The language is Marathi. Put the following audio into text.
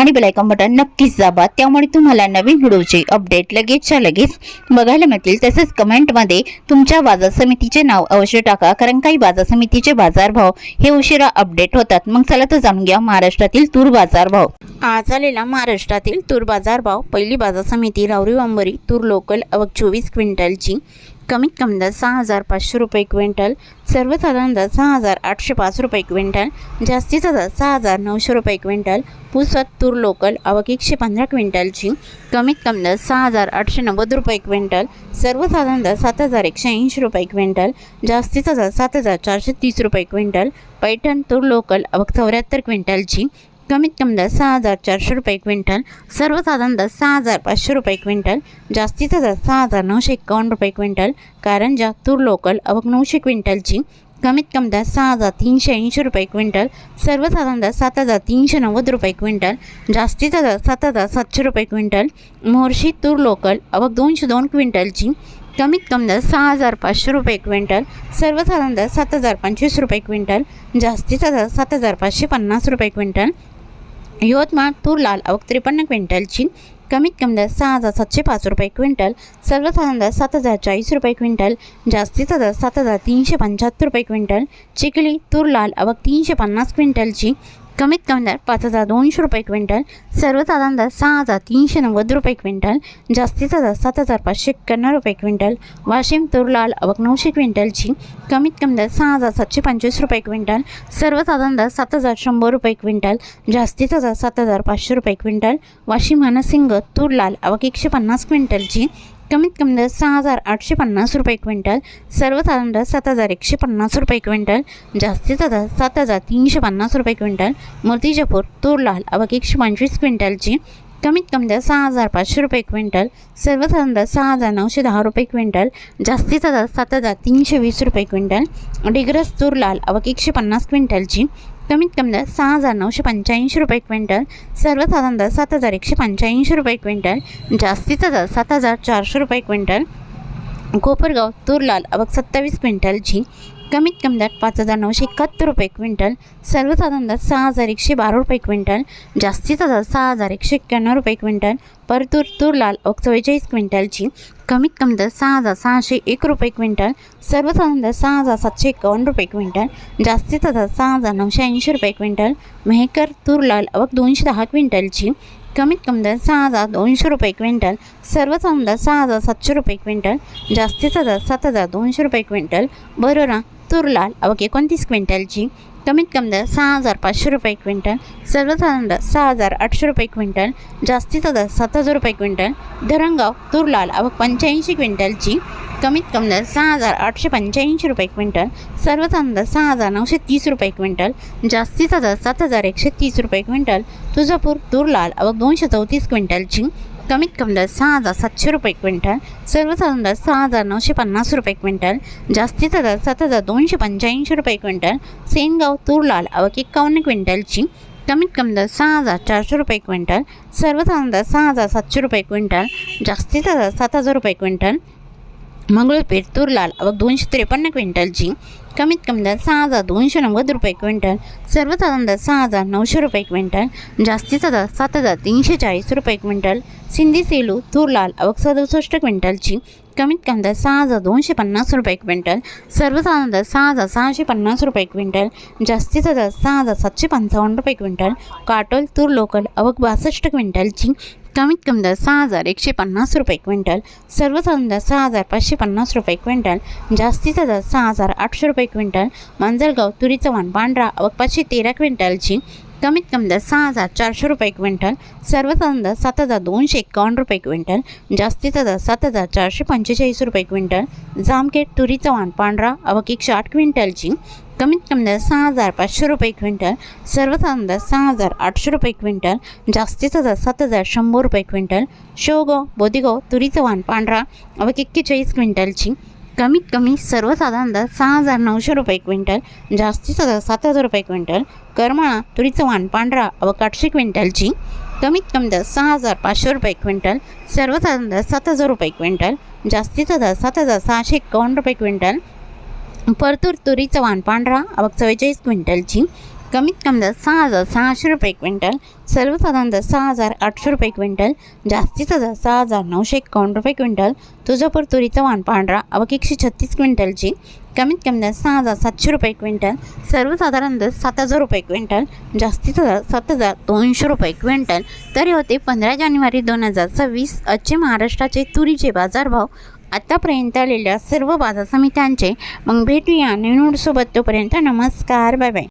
आणि बेलायकॉन बटन नक्कीच दाबा. त्यामुळे तुम्हाला नवीन व्हिडिओचे अपडेट लगेचच्या लगेच बघायला मिळतील. तसेच कमेंटमध्ये तुमच्या बाजार समितीचे नाव अवश्य टाका कारण काही बाजार समितीचे बाजारभाव हे उशिरा अपडेट होतात. मग चला तर जाणून घ्या महाराष्ट्रातील तूर बाजारभाव आज आलेला महाराष्ट्रातील तूर बाजारभाव पहिली बाजार समिती रावरी वांबरी तूर लोकल अवघ चोवीस क्विंटलची. कमीत कमी दर सहा हजार पाचशे रुपये क्विंटल सर्वसाधारण दर सहा हजार आठशे पाच रुपये क्विंटल जास्तीचा दर सहा हजार नऊशे रुपये क्विंटल पुसत तूर लोकल आवक एकशे पंधरा क्विंटलची कमीत कमी दर सहा हजार आठशे नव्वद रुपये क्विंटल सर्वसाधारण दर सात हजार एकशे ऐंशी रुपये क्विंटल जास्तीचा दर सात हजार चारशे तीस रुपये क्विंटल पैठण तूर लोकल आवक चौऱ्याहत्तर क्विंटलची कमीत कमी दर सहा हजार चारशे रुपये क्विंटल सर्वसाधारण दर सहा हजार पाचशे रुपये क्विंटल जास्तीचा दर सहा हजार नऊशे एकावन्न रुपये क्विंटल कारंजा तूर लोकल अवघ नऊशे क्विंटलची कमीत कमी दर सहा हजार तीनशे ऐंशी रुपये क्विंटल सर्वसाधारण दर सात हजार तीनशे नव्वद रुपये क्विंटल जास्तीचा दर सात हजार सातशे रुपये क्विंटल मोर्शी तूर लोकल अवघ दोनशे दोन क्विंटलची कमीत कमी दर सहा हजार पाचशे रुपये क्विंटल सर्वसाधारण दर सात हजार पंचवीस रुपये क्विंटल जास्तीचा दर सात हजार पाचशे पन्नास रुपये क्विंटल यवतमाळ तूर लाल अवक त्रेपन्न क्विंटलची कमीत कमी दर सहा हजार सातशे पाच रुपये क्विंटल सर्वसाधारण दर सात हजार चाळीस रुपये क्विंटल जास्तीचा दर सात हजार तीनशे पंच्याहत्तर रुपये क्विंटल चिखली तूर लाल अवक तीनशे पन्नास क्विंटलची कमीत कमी दर पाच हजार दोनशे रुपये क्विंटल सर्वसाधारण दर सहा हजार तीनशे नव्वद रुपये क्विंटल जास्तीचा दर सात हजार पाचशे एक्क्याण्णव रुपये क्विंटल वाशिम तूर लाल अवक नऊशे क्विंटलची कमीत कमी दर सहा हजार सातशे पंचवीस रुपये क्विंटल सर्वसाधारण दर सात हजार शंभर रुपये क्विंटल जास्तीचा दर सात हजार पाचशे रुपये क्विंटल वाशिम हनसिंग तूर लाल अवक एकशे पन्नास क्विंटलची कमीत कमी दर सहा हजार आठशे पन्नास रुपये क्विंटल सर्वसाधारण दर सात हजार एकशे पन्नास रुपये क्विंटल जास्तीचा दर सात हजार तीनशे पन्नास रुपये क्विंटल मूर्तिजापूर तूर लाल अवक एकशे पंचवीस क्विंटलची कमीत कमी दर सहा हजार पाचशे रुपये क्विंटल सर्वसाधारण दर सहा हजार नऊशे दहा रुपये क्विंटल जास्तीचा दर सात हजार तीनशे वीस रुपये क्विंटल डिग्रस तूर लाल अवक एकशे पन्नास क्विंटलची कमीत कमी दर सहा हजार नऊशे पंच्याऐंशी रुपये क्विंटल सर्वसाधारण दर सात हजार एकशे पंच्याऐंशी रुपये क्विंटल जास्तीचा दर सात हजार चारशे रुपये क्विंटल कोपरगाव तूर लाल अवक सत्तावीस क्विंटलची कमीत कमी दर पाच हजार नऊशे एकाहत्तर रुपये क्विंटल सर्वसाधारण दर सहा हजार एकशे बारा रुपये क्विंटल जास्तीचा दर सहा हजार एकशे एक्क्याण्णव रुपये क्विंटल परतूर तूर लाल चव्वेचाळीस क्विंटलची कमीत कमी दर सहा हजार सहाशे एक रुपये क्विंटल सर्वसाधारण दर सहा हजार सातशे एकावन्न रुपये क्विंटल जास्तीचा दर सहा हजार नऊशे ऐंशी रुपये क्विंटल मेहकर तूर लाल दोनशे दहा क्विंटलची कमीत कमी दर सहा हजार दोनशे रुपये क्विंटल सर्वसाधारण दर सहा हजार सातशे रुपये क्विंटल जास्तीचा दर सात हजार दोनशे रुपये क्विंटल बरोरा तुरलाल अवघे एकोणतीस क्विंटलची कमीत कमी दर सहा हजार पाचशे रुपये क्विंटल सर्वसाधारण दर सहा हजार आठशे रुपये क्विंटल जास्तीचा दर सात हजार रुपये क्विंटल धरणगाव तुरलाल अवघ पंच्याऐंशी क्विंटलची कमीत कमी दर सहा हजार आठशे पंच्याऐंशी रुपये क्विंटल सर्वसाधारण अंदाज सहा हजार नऊशे तीस रुपये क्विंटल जास्तीचा दर सात हजार एकशे तीस रुपये क्विंटल तुळजापूर तूर लाल अवक दोनशे चौतीस क्विंटलची कमीत कमी दर सहा हजार सातशे रुपये क्विंटल सर्वसाधारण अंदाज सहा हजार नऊशे पन्नास रुपये क्विंटल जास्तीचा दर सात हजार दोनशे पंच्याऐंशी रुपये क्विंटल सेनगाव तूर लाल अवक एक्कावन्न क्विंटलची कमीत कमी दर सहा हजार चारशे रुपये क्विंटल सर्वसाधारण दर सहा हजार सातशे रुपये क्विंटल जास्तीचा दर सात हजार रुपये क्विंटल मंगळपेठ तूर लाल दोनशे त्रेपन्न क्विंटलची कमीत कमी दर सहा हजार दोनशे नव्वद रुपये क्विंटल सर्वसाधारण दर सहा हजार नऊशे रुपये क्विंटल जास्तीचा दर सात हजार तीनशे चाळीस रुपये क्विंटल सिंधी सेलू तूर लाल अवक सदुसष्ट क्विंटलची कमीत कमी दर सहा हजार दोनशे पन्नास रुपये क्विंटल सर्वसाधारण दर सहा हजार सहाशे पन्नास रुपये क्विंटल जास्तीचा दर सहा हजार सातशे पंचावन्न रुपये क्विंटल काटोल तूर लोकल अवक बासष्ट क्विंटलची कमीत कमी दर सहा हजार एकशे पन्नास रुपये क्विंटल सर्वसाधारण दर सहा हजार पाचशे पन्नास रुपये क्विंटल जास्तीचा दर सहा हजार आठशे रुपये क्विंटल मांजरगाव तुरीचं वाण पांढरा व पाचशे तेरा क्विंटलची कमीत कमी दर सहा हजार चारशे रुपये क्विंटल सर्वसाधारण दर सात हजार दोनशे एकावन्न रुपये क्विंटल जास्तीचा दर सात हजार चारशे पंचेचाळीस रुपये क्विंटल जामखेड तुरीचं वाण पांढरा अवक एकशे आठ क्विंटलची कमीत कमी दर सहा हजार पाचशे रुपये क्विंटल सर्वसाधारण दर सहा हजार आठशे रुपये क्विंटल जास्तीचा दर सात हजार शंभर रुपये क्विंटल शेवगाव बोदिगाव तुरीचं वाण पांढरा अवघ एक्केचाळीस क्विंटलची कमीत कमी सर्वसाधारण दर सहा हजार नऊशे रुपये क्विंटल जास्तीचा दर सात हजार रुपये क्विंटल करमाळा तुरीचं वाण पांढरा अवघ आठशे क्विंटलची कमीत कमी दर सहा हजार पाचशे रुपये क्विंटल सर्वसाधारण दर सात हजार रुपये क्विंटल जास्तीचा दर सात हजार सहाशे एकावन्न रुपये क्विंटल परतूर तुरीचं वाण पांढरा अवघ चव्वेचाळीस क्विंटलची. कमीत कमी दर सहा हजार सहाशे रुपये क्विंटल. सर्वसाधारण दर सहा हजार आठशे रुपये क्विंटल. जास्तीचा दर सहा हजार नऊशे एकावन्न रुपये क्विंटल. तुळजापूर तुरीचं वाण पांढरा अवघ एकशे छत्तीस क्विंटलची. कमीत कमी दर सहा हजार सातशे रुपये क्विंटल. सर्वसाधारण दर सात हजार रुपये क्विंटल. जास्तीचा दर सात हजार दोनशे रुपये क्विंटल. तरी होते पंधरा जानेवारी दोन हजार सव्वीस आजचे महाराष्ट्राचे तुरीचे बाजारभाव आत्तापर्यंत आलेल्या सर्व बाजार समित्यांचे मग भेटूया नवीन तोपर्यंत नमस्कार बाय बाय.